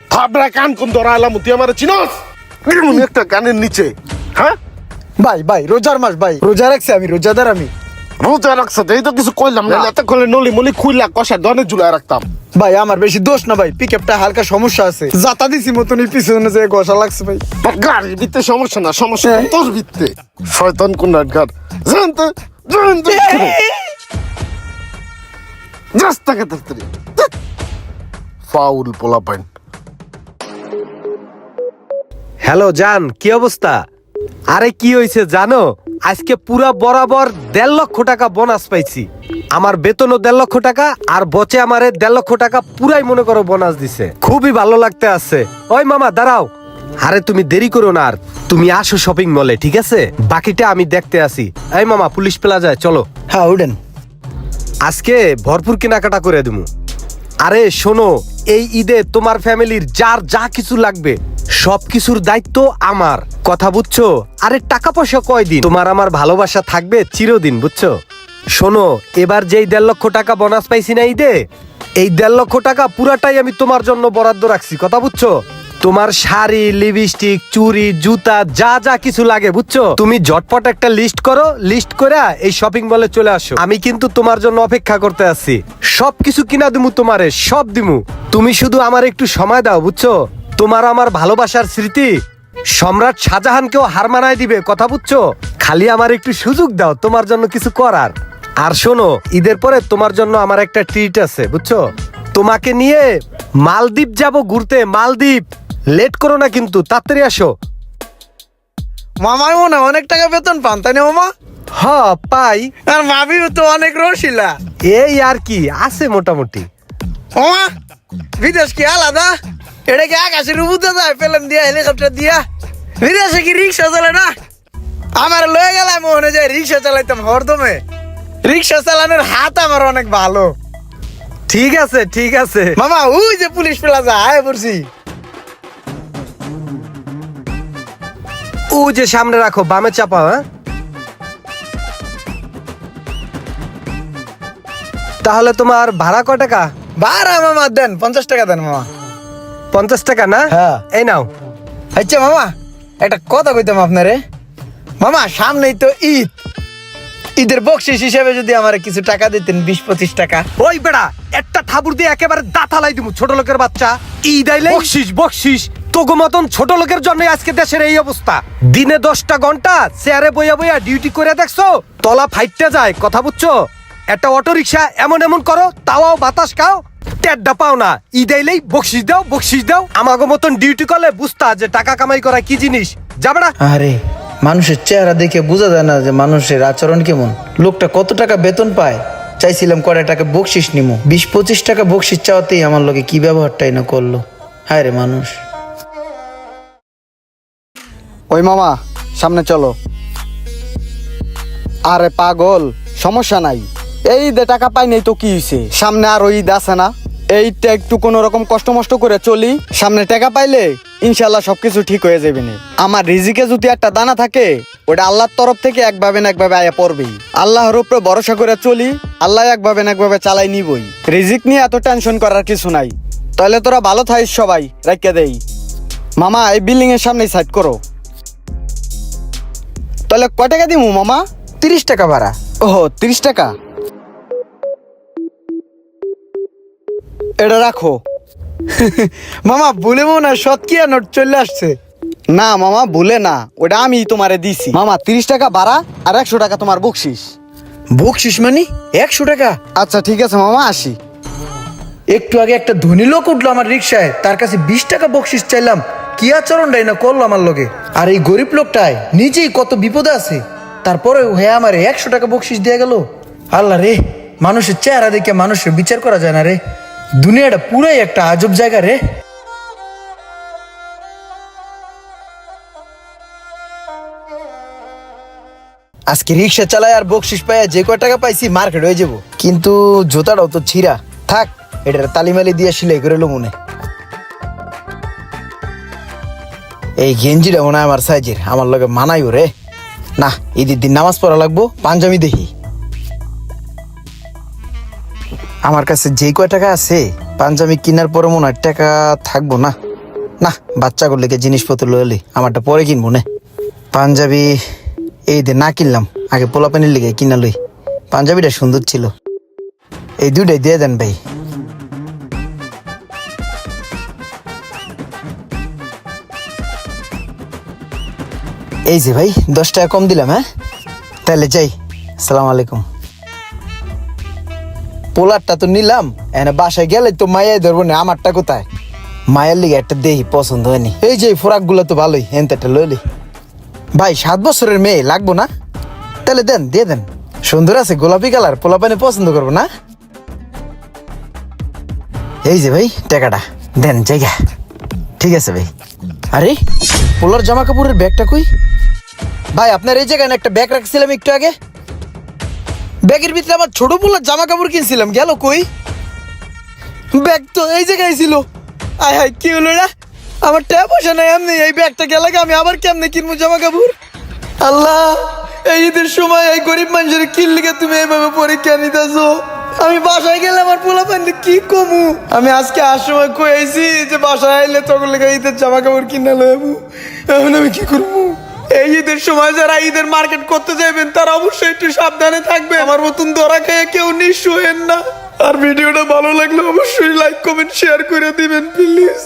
থাবড়া কান কোন ধরা এলাম তুই আমার চিনস? এমন একটা কানের নিচে। হ্যাঁ? ভাই ভাই রোজার মাস ভাই রোজা রাখছি আমি রোজাদার আমি। রোজা রাখছে এই তো কিছু কইলাম না। এত করলে নলি মলি খুইলা কষা দনে ঝুলাই রাখতাম। ভাই আমার বেশি দোষ না ভাই পিকআপটা হালকা সমস্যা আছে। জাতা দিছি মতনই পিছনে যে গসা লাগছে ভাই। গাড়ির ভিত্তে সমস্যা না সমস্যা হ্যাঁ। তোর ভিত্তে। শয়তান কোন গাড় জানতে জানতে রাস্তাকে তাড়াতাড়ি ফাউল পোলা পাইন হ্যালো জান কি অবস্থা? আরে কি হয়েছে জানো? আজকে পুরা বরাবর দেড় লক্ষ টাকা বোনাস পাইছি। আমার বেতনও দেড় লক্ষ টাকা আর বচে আমারে দেড় লক্ষ টাকা পুরাই মনে করো বোনাস দিছে। খুবই ভালো লাগতে আছে। ওই মামা দাঁড়াও। আরে তুমি দেরি করো না আর। তুমি আসো শপিং মলে ঠিক আছে? বাকিটা আমি দেখতে আসি। এই মামা পুলিশ প্লাজায় চলো। হ্যাঁ উঠেন। আজকে ভরপুর কেনাকাটা করে দেবো আরে শোনো এই ঈদে তোমার ফ্যামিলির যার যা কিছু লাগবে সব কিছুর দায়িত্ব আমার। কথা বুঝছ? আরে টাকা পয়সা কয়দিন? তোমার আমার ভালোবাসা থাকবে চিরদিন, বুঝছ? শোনো, এবার যেই দেড় লক্ষ টাকা বোনাস পাইছি না ঈদে, এই দেড় লক্ষ টাকা পুরাটাই আমি তোমার জন্য বরাদ্দ রাখছি, কথা বুঝছ? তোমার শাড়ি লিপস্টিক চুড়ি, জুতা, যা যা কিছু লাগে, বুঝছ? তুমি ঝটপট একটা লিস্ট করো লিস্ট করে এই শপিং মলে চলে আসো। আমি কিন্তু তোমার জন্য অপেক্ষা করতে আছি। সব কিছু কিনা দিমু তোমারে, সব দিমু। তুমি শুধু আমার একটু সময় দাও, বুঝছ? তোমার আমার ভালোবাসার স্মৃতি? সম্রাট শাহজাহানকেও হার মানায় দিবে কথা বুঝছ? খালি আমার একটু সুযোগ দাও তোমার জন্য কিছু করার। আর শোনো ঈদের পরে তোমার জন্য আমার একটা ট্রিট আছে বুঝছ? তোমাকে নিয়ে মালদ্বীপ যাব ঘুরতে মালদ্বীপ। লেট করো না কিন্তু তাড়াতাড়ি আসো। মামার মনে অনেক টাকা বেতন পান তাই না মামা? হ পাই। আর ভাবিও তো অনেক রসিলা। এই আর কি আছে মোটামুটি। মামা বিদেশ কি আলাদা? এটা কি আকাশের উপরে যায় পেলেন দিয়া হেলিকপ্টার দিয়া। বিদেশে কি রিক্সা চলে না? আমার লয়ে গেলাম মনে যায় রিক্সা চালাইতাম হরদমে রিক্সা চালানোর হাত আমার অনেক ভালো। ঠিক আছে ঠিক আছে। মামা ওই যে পুলিশ প্লাজা আয় পড়ছি ও যে সামনে রাখো বামে চাপা হ্যাঁ তাহলে তোমার ভাড়া ক টাকা? বারা মামা, দেন পঞ্চাশ টাকা দেন, মামা। পঞ্চাশ টাকা না? হ্যাঁ। এই নাও। আচ্ছা মামা একটা কথা কইতাম আপনারে। মামা সামনেই তো ঈদ। ঈদের বকশিস হিসেবে যদি আমার কিছু টাকা দিতেন বিশ পঁচিশ টাকা। ওই বেড়া একটা ঠাবুর দিয়ে একেবারে দাঁতালাই দিব ছোট লোকের বাচ্চা। ঈদ আইলে বকশিস বকশিস। তোগো মতন ছোট লোকের জন্য আজকে দেশের এই অবস্থা। দিনে দশটা ঘণ্টা চেয়ারে বইয়া বইয়া ডিউটি করে দেখছ তলা ফাইটটা যায় কথা বুঝছ? একটা অটো রিক্সা এমন এমন করো তাওয়াও বাতাস খাও টেড্ডা পাও না। ঈদ আইলেই বকশিস দাও বকশিস দাও। আমাগো মতন ডিউটি করলে বুঝতা যে টাকা কামাই করা কি জিনিস। যাবে না? আরে মানুষের চেহারা দেখে বোঝা যায় না যে মানুষের আচরণ কেমন। লোকটা কত টাকা বেতন পায়? চাইছিলাম কড়াই টাকা বকশিস নিমো। বিশ পঁচিশ টাকা বকশিস চাওয়াতেই আমার লোকে কি ব্যবহারটাই না করল। হায় রে মানুষ। ওই মামা সামনে চলো। আরে পাগল সমস্যা নাই। এই ঈদে টাকা পাই নাই তো কি হয়েছে সামনে আর ঈদ আছে না? এইটা একটু কোনো রকম কষ্ট মষ্ট করে চলি। সামনে টাকা পাইলে ইনশাল্লাহ সবকিছু ঠিক হয়ে যাবে আমার রিজিকে যদি একটা দানা থাকে, ওটা আল্লাহর তরফ থেকে একভাবে না একভাবে আয়া পড়বেই। আল্লাহর উপরে ভরসা করে চলি, আল্লাহ একভাবে না একভাবে চালাই নিবই। রিজিক নিয়ে এত টেনশন করার কিছু নাই। তাহলে তোরা ভালো থাকিস সবাই রাখিয়া দেই। মামা, এই বিল্ডিং এর সামনে সাইড করো। তাহলে কয় টাকা দিমু মামা? তিরিশ টাকা ভাড়া। ও তিরিশ টাকা? এটা রাখো। মামা বলে মনে হয় সৎকিয়া নোট চলে আসছে। না মামা ভুলে না। ওটা আমি তোমারে দিছি। মামা তিরিশ টাকা বাড়া আর একশো টাকা তোমার বকশিস। বকশিস মানে? একশো টাকা? আচ্ছা ঠিক আছে মামা আসি। একটু আগে একটা ধনী লোক উঠল আমার রিক্সায় তার কাছে বিশ টাকা বকশিস চাইলাম। কি আচরণটাই না করল আমার লোকে? আর এই গরিব লোকটায় নিজেই কত বিপদে আছে। তারপরে হ্যাঁ আমার একশো টাকা বকশিস দিয়ে গেল। আল্লাহ রে মানুষের চেহারা দেখে মানুষের বিচার করা যায় না রে। দুনিয়াটা পুরাই একটা আজব জায়গা রে। আজকে রিক্সা চালাই আর বকশিস পাই যে কয় টাকা পাইছি মার্কেট হয়ে যাব। কিন্তু জুতাটাও তো ছিঁড়া। থাক এটা তালিমালি দিয়ে সিলাই করে লো মনে এই গেঞ্জিটা মনে হয় আমার সাইজের আমার লগে মানাইও রে। না, ঈদের দিন নামাজ পড়া লাগবো, পাঞ্জাবি দেখি। আমার কাছে যে কয় টাকা আছে, পাঞ্জাবি কেনার পরে মনে হয় টাকা থাকব না। না বাচ্চাগুলো লেগে জিনিসপত্র লইলি আমারটা পরে কিনবো না। পাঞ্জাবি এই দে, না কিনলাম, আগে পোলা পোলাপানির লেগে কিনা লই। পাঞ্জাবিটা সুন্দর ছিল। এই দুটাই দিয়ে দেন ভাই। এই যে ভাই, দশ টাকা কম দিলাম হ্যাঁ? তাহলে যাই, সালাম আলাইকুম। পোলারটা তো নিলাম, এনে বাসায় গেলে তো মায়াই ধরবো না, আমারটা কোথায়? মায়ের লিগে একটা দেহি পছন্দ হয়নি। এই যে ফোরাকগুলো তো ভালোই হেনতেটা লইলি ভাই, সাত বছরের মেয়ে, লাগবো না? তাহলে দেন, দিয়ে দেন। সুন্দর আছে, গোলাপি কালার, পোলাপানি পছন্দ করব না? এই যে ভাই, টাকাটা, দেন, জায়গা। ঠিক আছে ভাই। আরে, পোলার জামা কাপড়ের ব্যাগটা কই? ভাই, আপনার এই জায়গায় একটা ব্যাগ রাখছিলাম একটু আগে? ব্যাগের ভিতরে আমার ছোট পোলার জামা কাপড় কিনছিলাম, গেল কই? ব্যাগ তো এই জায়গায় ছিল। আয় হায়, কি হলো না আমার টাকা পয়সা নাই এমনি এই ব্যাগটা গেলে আমি আবার কেমনে কিনবো জামা কাপড় আল্লাহ, এই ঈদের সময় এই গরিব মানুষের কি লিখে তুমি এইভাবে পরীক্ষা নিতেছো? আমি বাসায় গেলে আমার পোলা পাইলে কি কমু? আমি আজকে আর সময় কয়েছি যে বাসায় আইলে তখন লেগে ঈদের জামা কাপড় কিনে লইবো। এখন আমি কি করব? এই ঈদের সময় যারা ঈদের মার্কেট করতে যাবেন, তারা অবশ্যই একটু সাবধানে থাকবে আমার মতন ধরা খেয়ে কেউ নিঃস্ব না। আর ভিডিওটা ভালো লাগলে অবশ্যই লাইক কমেন্ট শেয়ার করে দিবেন প্লিজ